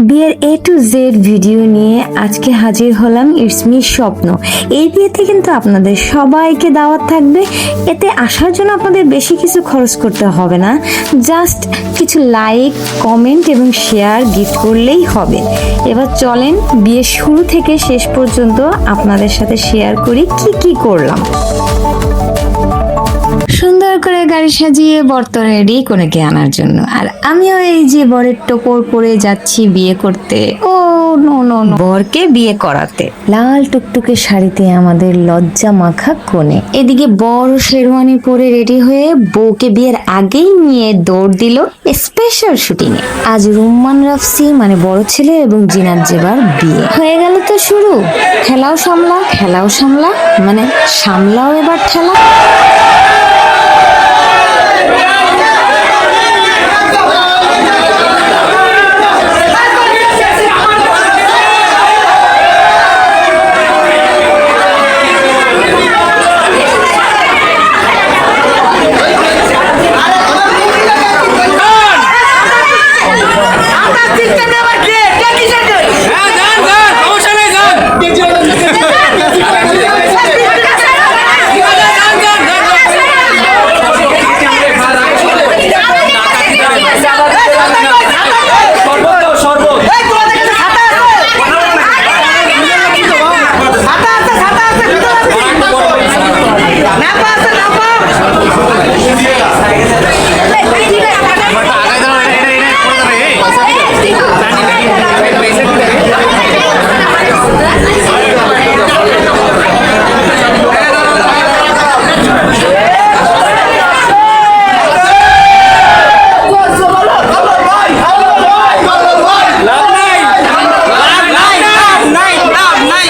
বিয়ের এ to Z video নিয়ে আজকে হাজির হলাম ইটস মি স্বপ্ন। এই বিয়েতে কিন্তু আপনাদের সবাইকে দাওয়াত থাকবে। এতে আসার জন্য আপনাদের বেশি কিছু খরচ করতে হবে না। জাস্ট কিছু লাইক কমেন্ট এবং শেয়ার গিফট করলেই হবে। এবার চলেন বিয়ের শুরু থেকে শেষ পর্যন্ত আপনাদের সাথে শেয়ার করি কি কি করলাম। সুন্দর করে গাড়ি সাজিয়ে বর্ত রেডি কনেকে আনার জন্য। আর আমিও এই যে বরের টোপর পরে যাচ্ছি বিয়ে করতে। ও, নো নো বরকে বিয়ে করাতে। লাল টুকটুকে শাড়িতে আমাদের লজ্জা মাখা কোণে। এদিকে বড় শেরওয়ানি পরে রেডি হয়ে বউকে বিয়ের আগেই নিয়ে দৌড় দিল স্পেশাল শুটিং এ আজ রুম্মান রাফসি মানে বড় ছেলে এবং জিনাত জেবার বিয়ে। হয়ে গেল তো শুরু। খেলাও সামলা খেলাও সামলা মানে সামলাও এবার ঠেলা হ্যাঁ যান যান সমস্যা নেই যান যান যান যান সর্বত সর্বত লাভ নাই লাভ নাই লাভ নাই লাভ নাই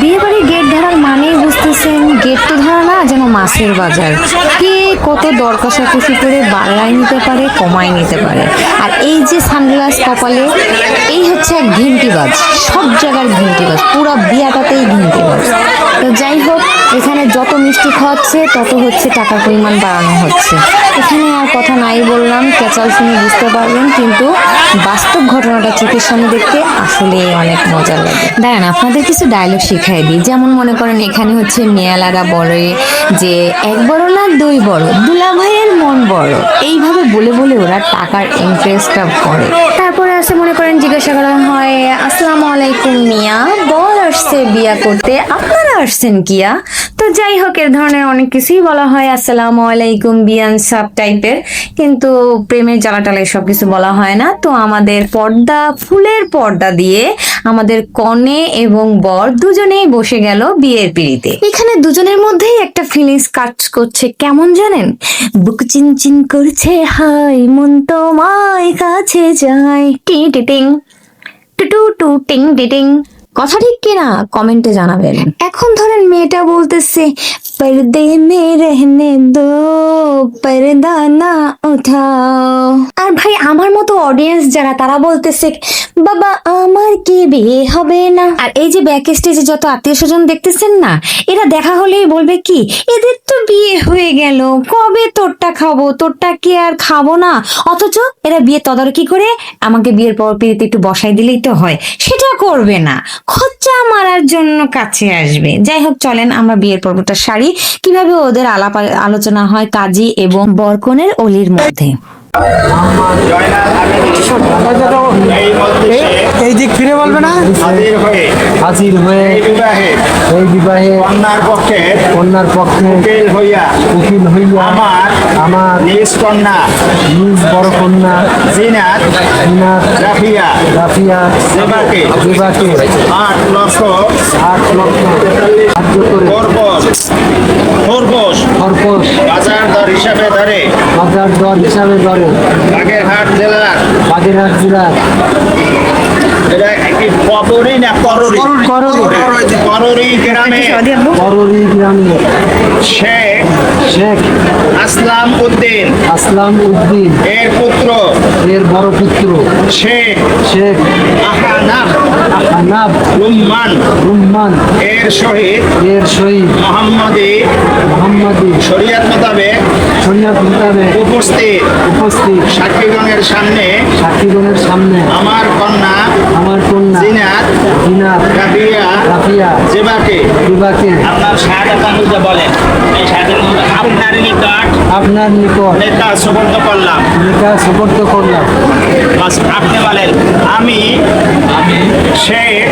বিয়ে বাড়ির গেট ধরার মানেই বুঝতেছেন গেট তো ধরা না যেন মাছের বাজার। কত দর কষাকষি করে বাড়াই নিতে পারে কমাই নিতে পারে। আর এই যে সানগ্লাস কপালে, এই হচ্ছে এক ঘিন্টিবাজ। সব জায়গার ঘিন্টিবাজ, পুরো বিয়াটাতেই ঘিন্টিবাজ। তো যাই হোক, এখানে যত মিষ্টি খাওয়াচ্ছে, তত হচ্ছে টাকার পরিমাণ বাড়ানো হচ্ছে। এখানে আর কথা নাই বললাম, ক্যাচাল শুনে বুঝতে পারবেন, কিন্তু বাস্তব ঘটনাটা চোখের সামনে দেখতে আসলে অনেক মজা লাগে। দাঁড়ান, আপনাদের কিছু ডায়লগ শিখাই দিই। যেমন মনে করেন, এখানে হচ্ছে মেয়ালারা বলে যে এক বড় না দুই বড় দুলা ভাইয়ের মন বড়। এইভাবে বলে বলে ওরা টাকার ইন্টারেস্টটা করে তারপরে আছে মনে করেন জিজ্ঞাসা করা হয়, আসসালামু আলাইকুম মিয়া বর আসছে বিয়া করতে, আপনারা আসছেন কিয়া? তো যাই হোক এর ধরনের অনেক কিছুই বলা হয়, আসসালামু আলাইকুম বিয়ান সাব টাইপের। কিন্তু প্রেমের জ্বালাটালে সব কিছু বলা হয় না। তো আমাদের পর্দা, ফুলের পর্দা দিয়ে আমাদের কনে এবং বর দুজনেই বসে গেল বিয়ের পিড়িতে। এখানে দুজনের মধ্যেই একটা ফিলিংস কাজ করছে কেমন জানেন? বুক চিনচিন করছে হাই মন তোমায় কাছে যায়। টি টিটিং টুটু টু টিং টিটিং কথা ঠিক কিনা? কমেন্টে জানাবেন। এখন ধরেন মেয়েটা বলতেছে পর্দে মে রহনে দো পর্দা না উঠাও আর ভাই, আমার মতো অডিয়েন্স যারা, তারা বলতেছে, বাবা, আমার কি বিয়ে হবে না? আর এই যে ব্যাক স্টেজে যত আত্মীয় স্বজন দেখতেছেন না, এরা দেখা হলেই বলবে কি, এদের তো বিয়ে হয়ে গেল, কবে তোরটা খাব? তোরটা কি আর খাব না? অথচ এরা বিয়ে তদারকি করে আমাকে বিয়ের পর পিড়িতে একটু বসাই দিলেই তো হয়। সেটা করবে না। খরচা মারার জন্য কাছে আসবে। যাই হোক, চলেন আমরা বিয়ের পর্বটা সারি। কীভাবে ওদের আলাপ আলোচনা হয় কাজী এবং বরকনের অলির মধ্যে? এই দিক ফিরে বলবে না? হাজির হয়ে এই বিবাহে কন্যার পক্ষে কন্যার পক্ষে উকিল হইয়া উকিল হইয়া আমার আমার নিজ কন্যা নিজ বড় কন্যা জিনাত মিনাত রাফিয়া রাফিয়া দেবাকে বিবাকে আট লক্ষ আট লক্ষ সাহায্য করে খরগোশ। খরগোশ। খরপোশ বাজার দর হিসাবে ধরে। বাগেরহাট জেলার। বাগেরহাট জেলার। কররি গ্রামে। কররি গ্রামে। শেখ শেখ আসলাম উদ্দিন। আসলাম উদ্দিন। এর পুত্র। এর বড় পুত্র। শেখ শেখ রুম্মান। রুম্মান। এর সহিত এর শহীদ মোহাম্মদী। মোহাম্মদী। শরিয়াত মোতাবেক মোতাবেক উপস্থিত উপস্থিত সাক্ষীগণের সামনে সাক্ষীগণের সামনে আমার কন্যা আমার কন্যা জিনাত দিনার রাবিয়া রাফিয়া জেবাকে বিবাকে আপনার শাহাদাত আনুজা বলেন। এই শাহাদাত আপনার নিকট আপনার নিকট নেতা সুবর্ণ করলাম। নিকা সুপর্দ করলাম। বাস আপনি বলেন আমি আমি শেখ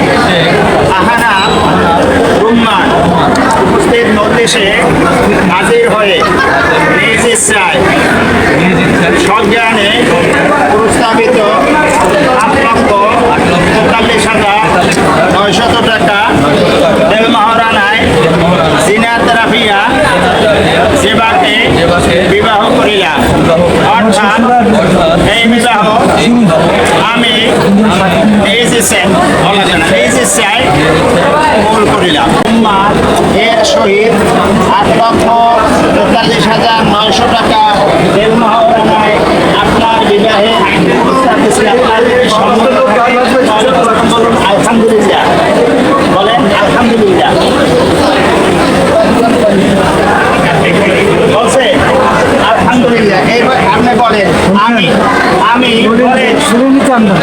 আহানা রুম্মান উপস্থিত মজলিসে হাজির হয়ে ইচ্ছায় সজ্ঞানে প্রস্তাবিত। সহিত আট লক্ষ তেতাল্লিশ হাজার নয়শো টাকা দেল মহারানায় আপনার বিবাহে আপনার বলুন আলহামদুলিল্লাহ বলেন আলহামদুলিল্লাহ বলছে আলহামদুলিল্লাহ এইবার আপনি বলেন আমি আমি বলে আমরা।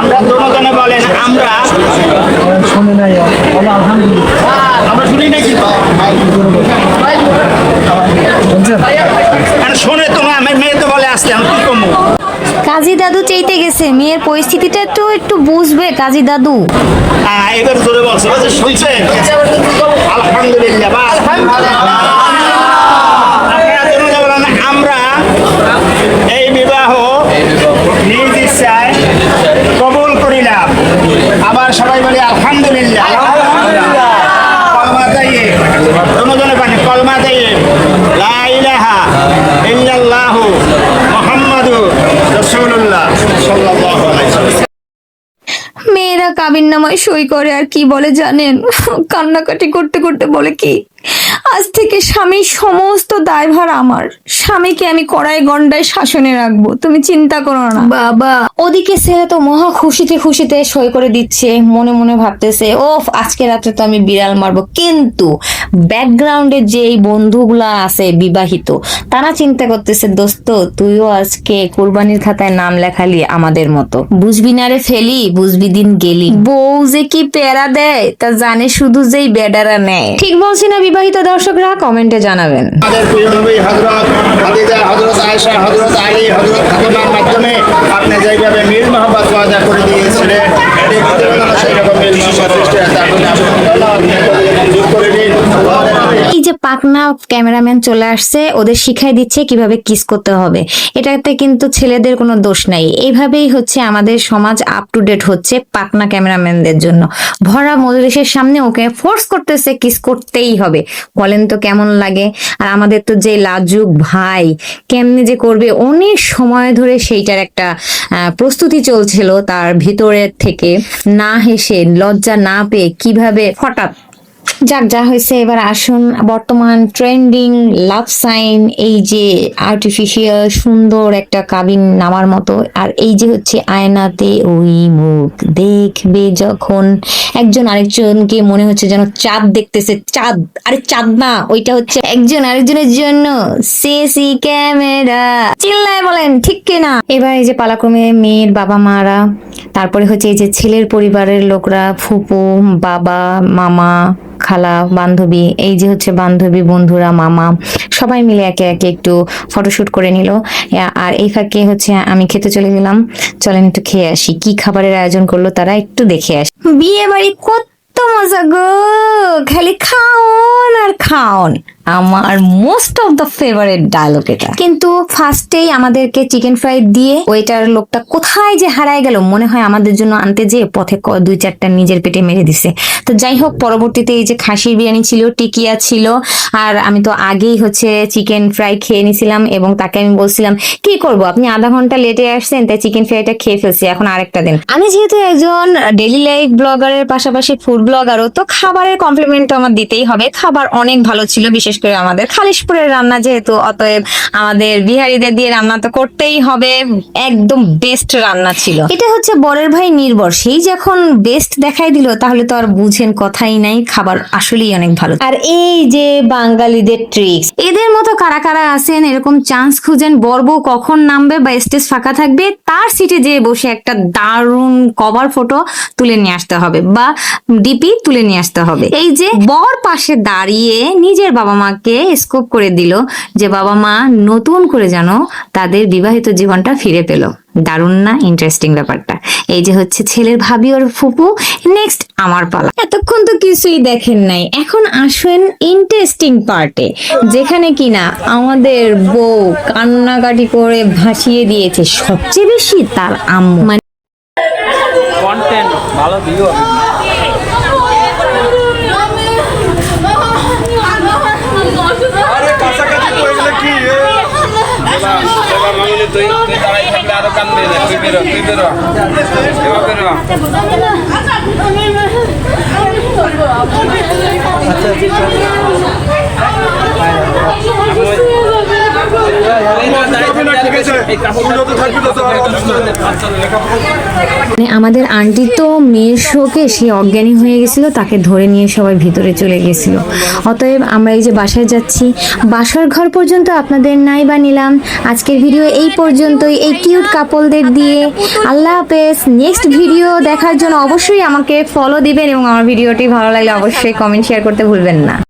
আমরা বলেন আমরা শুনে নাই আমরা শুনি নাকি শোনে তোমার আমার মেয়ে তো বলে আসতে আমি কি কমু? কাজী দাদু চাইতে গেছে মেয়ের পরিস্থিতিটা তো একটু বুঝবে কাজী দাদু। হ্যাঁ এবার জোরে বলছে। বলছে শুনছেন? আলহামদুলিল্লাহ। সবাই বলি কাবিন নামায় সই করে আর কি বলে জানেন? কান্নাকাটি করতে করতে বলে কি, আজ থেকে স্বামীর সমস্ত দায়ভার আমার। স্বামীকে আমি কড়াই গন্ডায় শাসনে রাখব। তুমি চিন্তা করো না। বাবা, ওদিকে সে তো মহা খুশিতে খুশিতে সই করে দিচ্ছে, মনে মনে ভাবতেছে, ওফ, আজকে রাতে তো আমি বিড়াল মারবো। কিন্তু ব্যাকগ্রাউন্ডে যে এই বন্ধুগুলা আছে বিবাহিত, তারা চিন্তা করতেছে, দোস্ত, তুইও আজকে কোরবানির খাতায় নাম লেখালি আমাদের মতো। বুঝবি না রে ফেলি, বুঝবি দিন গেলি। বউ যে কি প্যারা দেয়, তা জানে শুধু যেই বেডারা নেয়। ঠিক বলছি না, বিবাহিত দর্শকরা, কমেন্টে জানাবেন। আপনি যেভাবে মিল করে দিয়েছিলেন মিল সৃষ্টি হয় তার জন্য আপনি মঞ্জুর করে দিন এই যে পাকনা ক্যামেরাম্যান চলে আসছে, ওদের শিখাই দিচ্ছে কীভাবে কিস করতে হবে। এটাতে কিন্তু ছেলেদের কোনো দোষ নাই। এইভাবেই হচ্ছে আমাদের সমাজ আপ টু ডেট হচ্ছে পাকনা ক্যামেরাম্যানদের জন্য। ভরা মজলিসের সামনে ওকে ফোর্স করতেছে কিস করতেই হবে। বলেন তো কেমন লাগে? আর আমাদের তো যে লাজুক ভাই, কেমনে যে করবে? অনেক সময় ধরে সেইটার একটা প্রস্তুতি চলছিল তার ভিতরের থেকে। না হেসে, লজ্জা না পেয়ে কীভাবে হঠাৎ যাক, যা হয়েছে, এবার আসুন বর্তমান ট্রেন্ডিং লাভ সাইন এই যে আর্টিফিশিয়াল সুন্দর একটা কাবিন নামার মতো। আর এই যে হচ্ছে আয়নাতে ওই মুখ দেখবে যখন একজন আরেকজনকে মনে হচ্ছে যেন চাঁদ দেখতেছে, চাঁদ, আরে চাঁদ না, ওইটা হচ্ছে একজন আরেকজনের জন্য সিসি ক্যামেরা। চিল্লায় বলেন, ঠিক কিনা? এবার এই যে পালাক্রমে মেয়ের বাবা মারা, তারপরে হচ্ছে এই যে ছেলের পরিবারের লোকরা, ফুপু, বাবা, মামা খালা, বান্ধবী, এই যে হচ্ছে বান্ধবী, বন্ধুরা, মামা, সবাই মিলে একে একে একটু ফটোশুট করে নিল। আর এই ফাঁকে হচ্ছে আমি খেতে চলে গেলাম। চলেন একটু খেয়ে আসি। কি খাবারের আয়োজন করল তারা একটু দেখে আসি। বিয়ে বাড়ি কত মজা গো! খালি খাওন আর খাওন। আমার most of the favourite dialogue এটা। কিন্তু ফার্স্টেই আমাদেরকে চিকেন ফ্রাই দিয়ে ওইটার লোকটা কোথায় যে হারায় গেল, মনে হয় আমাদের জন্য আনতে যে পথে দুই চারটা নিজের পেটে মেরে দিছে। তো যাই হোক, পরবর্তীতে এই যে খাসির বিরিয়ানি ছিল, টিকিয়া ছিল, আর আমি তো আগেই হচ্ছে চিকেন ফ্রাই খেয়ে নিছিলাম এবং তাকে আমি বলছিলাম, কি করব? আপনি আধা ঘণ্টা লেটে আসছেন, তাই চিকেন ফ্রাইটা খেয়ে ফেলছি, এখন আরেকটা দিন। আমি যেহেতু একজন ডেলি লাইফ ব্লগারের পাশাপাশি ফুড ব্লগারও তো খাবারের কমপ্লিমেন্ট আমার দিতেই হবে। খাবার অনেক ভালো ছিল, বিশেষ বিশেষ করে আমাদের খালিশপুরের রান্না যেহেতু, অতএব আমাদের বিহারিদের দিয়ে রান্না তো করতেই হবে। একদম বেস্ট রান্না ছিল। এটা হচ্ছে বরের ভাই নির্ভর। সেই যখন বেস্ট দেখাই দিল, তাহলে তো আর বুঝেন কথাই নাই, খাবার আসলেই অনেক ভালো। আর এই যে বাঙালিদের ট্রিক্স এদের মতো কারা কারা আছেন, এরকম চান্স খুঁজেন বর্ব কখন নামবে বা স্টেজ ফাঁকা থাকবে, তার সিটে যেয়ে বসে একটা দারুণ কভার ফটো তুলে নিয়ে আসতে হবে বা ডিপি তুলে নিয়ে আসতে হবে। এই যে বর পাশে দাঁড়িয়ে নিজের বাবা মাকে স্কোপ করে দিল যে বাবা মা নতুন করে যেন তাদের বিবাহিত জীবনটা ফিরে পেল। দারুণ না? ইন্টারেস্টিং ব্যাপারটা। এই যে হচ্ছে ছেলের ভাবি ওর ফুপু নেক্সট আমার পালা। এতক্ষণ তো কিছুই দেখেন নাই। এখন আসেন ইন্টারেস্টিং পার্টে যেখানে কিনা আমাদের বউ কান্নাকাটি করে ভাসিয়ে দিয়েছে সবচেয়ে বেশি তার আম্মু। মানে কন্টেন্ট ভালো ভিউ আরে কাছাকাছি তো এগুলো কি এবার এবার মামিনি তুই তুই দাঁড়াই থাকলে আরও কান্দে না তুই বেরো তুই বেরো। এবার বেরো। আচ্ছা তো মানে আমাদের আন্টি তো মেয়ের শোকে সে অজ্ঞানী হয়ে গেছিল, তাকে ধরে নিয়ে সবাই ভিতরে চলে গেছিল। অতএব আমরা এই যে বাসায় যাচ্ছি, বাসার ঘর পর্যন্ত আপনাদের নাই বা নিলাম। আজকের ভিডিও এই পর্যন্তই। এই কিউট কাপলদের দিয়ে আল্লাহ হাফেজ। নেক্সট ভিডিও দেখার জন্য অবশ্যই আমাকে ফলো দিবেন এবং আমার ভিডিওটি ভালো লাগলে অবশ্যই কমেন্ট শেয়ার করতে ভুলবেন না।